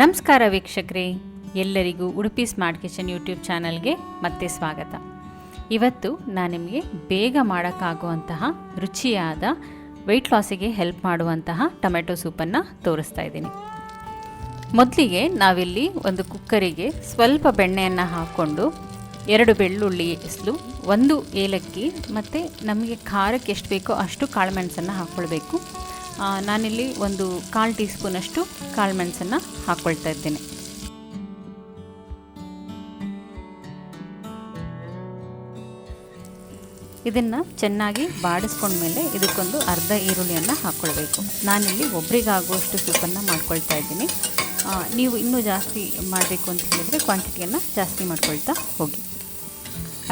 ನಮಸ್ಕಾರ ವೀಕ್ಷಕರೇ. ಎಲ್ಲರಿಗೂ ಉಡುಪಿ ಸ್ಮಾರ್ಟ್ ಕಿಚನ್ ಯೂಟ್ಯೂಬ್ ಚಾನಲ್ಗೆ ಮತ್ತೆ ಸ್ವಾಗತ. ಇವತ್ತು ನಾನು ನಿಮಗೆ ಬೇಗ ಮಾಡೋಕ್ಕಾಗುವಂತಹ ರುಚಿಯಾದ ವೆಯ್ಟ್ ಲಾಸಿಗೆ ಹೆಲ್ಪ್ ಮಾಡುವಂತಹ ಟೊಮೆಟೊ ಸೂಪನ್ನು ತೋರಿಸ್ತಾ ಇದ್ದೀನಿ. ಮೊದಲಿಗೆ ನಾವಿಲ್ಲಿ ಒಂದು ಕುಕ್ಕರಿಗೆ ಸ್ವಲ್ಪ ಬೆಣ್ಣೆಯನ್ನು ಹಾಕ್ಕೊಂಡು ಎರಡು ಬೆಳ್ಳುಳ್ಳಿ ಎಸ್ಲು, ಒಂದು ಏಲಕ್ಕಿ ಮತ್ತು ನಮಗೆ ಖಾರಕ್ಕೆ ಎಷ್ಟು ಬೇಕೋ ಅಷ್ಟು ಕಾಳುಮೆಣಸನ್ನು ಹಾಕ್ಕೊಳ್ಬೇಕು. ನಾನಿಲ್ಲಿ ಒಂದು ಕಾಲು ಟೀ ಸ್ಪೂನಷ್ಟು ಕಾಳುಮೆಣಸನ್ನು ಹಾಕ್ಕೊಳ್ತಾ ಇದ್ದೇನೆ. ಇದನ್ನು ಚೆನ್ನಾಗಿ ಬಾಡಿಸ್ಕೊಂಡ್ಮೇಲೆ ಇದಕ್ಕೊಂದು ಅರ್ಧ ಈರುಳ್ಳಿಯನ್ನು ಹಾಕ್ಕೊಳ್ಬೇಕು ನಾನಿಲ್ಲಿ ಒಬ್ರಿಗಾಗುವಷ್ಟು ಸೂಪನ್ನು ಮಾಡ್ಕೊಳ್ತಾ ಇದ್ದೀನಿ. ನೀವು ಇನ್ನೂ ಜಾಸ್ತಿ ಮಾಡಬೇಕು ಅಂತ ಹೇಳಿದರೆ ಕ್ವಾಂಟಿಟಿಯನ್ನು ಜಾಸ್ತಿ ಮಾಡ್ಕೊಳ್ತಾ ಹೋಗಿ.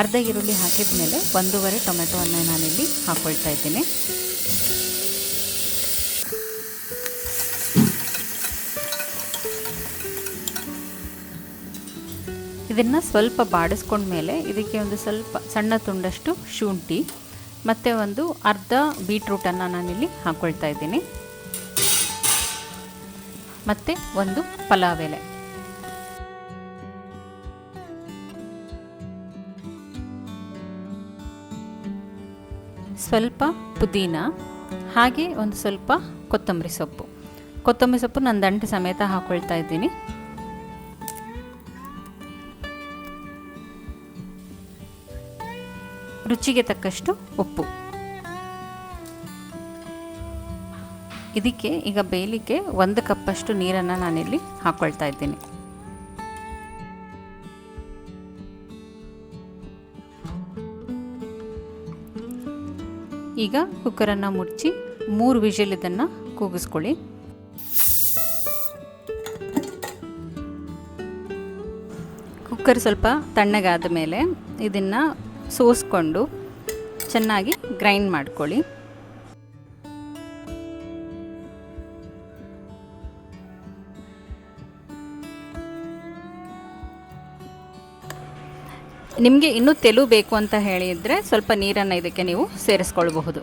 ಅರ್ಧ ಈರುಳ್ಳಿ ಹಾಕಿದ ಮೇಲೆ ಒಂದೂವರೆ ಟೊಮೆಟೊವನ್ನು ನಾನಿಲ್ಲಿ ಹಾಕ್ಕೊಳ್ತಾ ಇದ್ದೀನಿ. ಇದನ್ನು ಸ್ವಲ್ಪ ಬಾಡಿಸ್ಕೊಂಡ್ಮೇಲೆ ಇದಕ್ಕೆ ಒಂದು ಸ್ವಲ್ಪ ಸಣ್ಣ ತುಂಡಷ್ಟು ಶುಂಠಿ, ಮತ್ತು ಒಂದು ಅರ್ಧ ಬೀಟ್ರೂಟನ್ನು ನಾನಿಲ್ಲಿ ಹಾಕ್ಕೊಳ್ತಾ ಇದ್ದೀನಿ. ಮತ್ತು ಒಂದು ಪಲಾವ್ ಎಲೆ. ಸ್ವಲ್ಪ ಪುದೀನ, ಹಾಗೆ ಒಂದು ಸ್ವಲ್ಪ ಕೊತ್ತಂಬರಿ ಸೊಪ್ಪು. ಕೊತ್ತಂಬರಿ ಸೊಪ್ಪು ನಾನು ದಂಟು ಸಮೇತ ಹಾಕ್ಕೊಳ್ತಾ ಇದ್ದೀನಿ. ರುಚಿಗೆ ತಕ್ಕಷ್ಟು ಉಪ್ಪು. ಇದಕ್ಕೆ ಈಗ ಬೇಯಲಿಕ್ಕೆ ಒಂದು ಕಪ್ಪಷ್ಟು ನೀರನ್ನು ನಾನಿಲ್ಲಿ ಹಾಕ್ಕೊಳ್ತಾ ಇದ್ದೀನಿ. ಈಗ ಕುಕ್ಕರನ್ನು ಮುಚ್ಚಿ ಮೂರು ವಿಷಲ್ ಇದನ್ನು ಕೂಗಿಸ್ಕೊಳ್ಳಿ. ಕುಕ್ಕರ್ ಸ್ವಲ್ಪ ತಣ್ಣಗಾದ ಮೇಲೆ ಇದನ್ನು ಸೋಸ್ಕೊಂಡು ಚೆನ್ನಾಗಿ ಗ್ರೈಂಡ್ ಮಾಡ್ಕೊಳ್ಳಿ. ನಿಮಗೆ ಇನ್ನೂ ತೆಲು ಬೇಕು ಅಂತ ಹೇಳಿದರೆ ಸ್ವಲ್ಪ ನೀರನ್ನು ಇದಕ್ಕೆ ನೀವು ಸೇರಿಸ್ಕೊಳ್ಬಹುದು.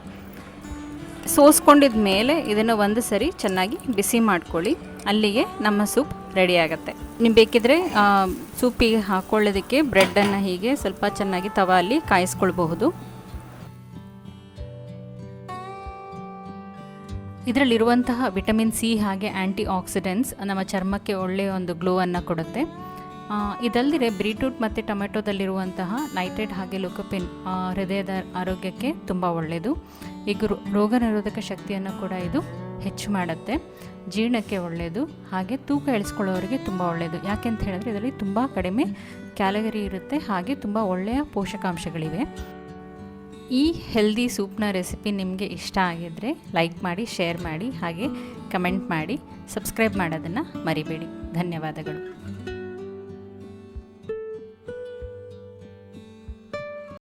ಸೋಸ್ಕೊಂಡಿದ ಮೇಲೆ ಇದನ್ನು ಒಂದು ಸರಿ ಚೆನ್ನಾಗಿ ಬಿಸಿ ಮಾಡ್ಕೊಳ್ಳಿ. ಅಲ್ಲಿಗೆ ನಮ್ಮ ಸೂಪ್ ರೆಡಿ ಆಗುತ್ತೆ. ನೀವು ಬೇಕಿದ್ರೆ ಸೂಪಿಗೆ ಹಾಕ್ಕೊಳ್ಳೋದಕ್ಕೆ ಬ್ರೆಡ್ಡನ್ನು ಹೀಗೆ ಸ್ವಲ್ಪ ಚೆನ್ನಾಗಿ ತವ ಅಲ್ಲಿ ಕಾಯಿಸ್ಕೊಳ್ಬಹುದು. ಇದರಲ್ಲಿರುವಂತಹ ವಿಟಮಿನ್ ಸಿ ಹಾಗೆ ಆ್ಯಂಟಿ ಆಕ್ಸಿಡೆಂಟ್ಸ್ ನಮ್ಮ ಚರ್ಮಕ್ಕೆ ಒಳ್ಳೆಯ ಒಂದು ಗ್ಲೋವನ್ನು ಕೊಡುತ್ತೆ. ಆ, ಇದಲ್ಲದೆ ಬ್ರೀಟ್ರೂಟ್ ಮತ್ತು ಟೊಮೆಟೊದಲ್ಲಿರುವಂತಹ ನೈಟ್ರೇಟ್ ಹಾಗೆ ಲುಕೋಪಿನ್ ಹೃದಯದ ಆರೋಗ್ಯಕ್ಕೆ ತುಂಬ ಒಳ್ಳೆಯದು ಈಗ ರೋಗ ನಿರೋಧಕ ಶಕ್ತಿಯನ್ನು ಕೂಡ ಇದು ಹೆಚ್ಚು ಮಾಡುತ್ತೆ. ಜೀರ್ಣಕ್ಕೆ ಒಳ್ಳೆಯದು ಹಾಗೆ ತೂಕ ಇಳಿಸ್ಕೊಳ್ಳೋರಿಗೆ ತುಂಬ ಒಳ್ಳೆಯದು ಯಾಕೆ ಅಂತ ಹೇಳಿದ್ರೆ ಇದರಲ್ಲಿ ತುಂಬ ಕಡಿಮೆ ಕ್ಯಾಲಗರಿ ಇರುತ್ತೆ, ಹಾಗೆ ತುಂಬ ಒಳ್ಳೆಯ ಪೋಷಕಾಂಶಗಳಿವೆ. ಈ ಹೆಲ್ದಿ ಸೂಪ್ನ ರೆಸಿಪಿ ನಿಮಗೆ ಇಷ್ಟ ಆಗಿದ್ದರೆ ಲೈಕ್ ಮಾಡಿ, ಶೇರ್ ಮಾಡಿ, ಹಾಗೆ ಕಮೆಂಟ್ ಮಾಡಿ, ಸಬ್ಸ್ಕ್ರೈಬ್ ಮಾಡೋದನ್ನು ಮರಿಬೇಡಿ. ಧನ್ಯವಾದಗಳು.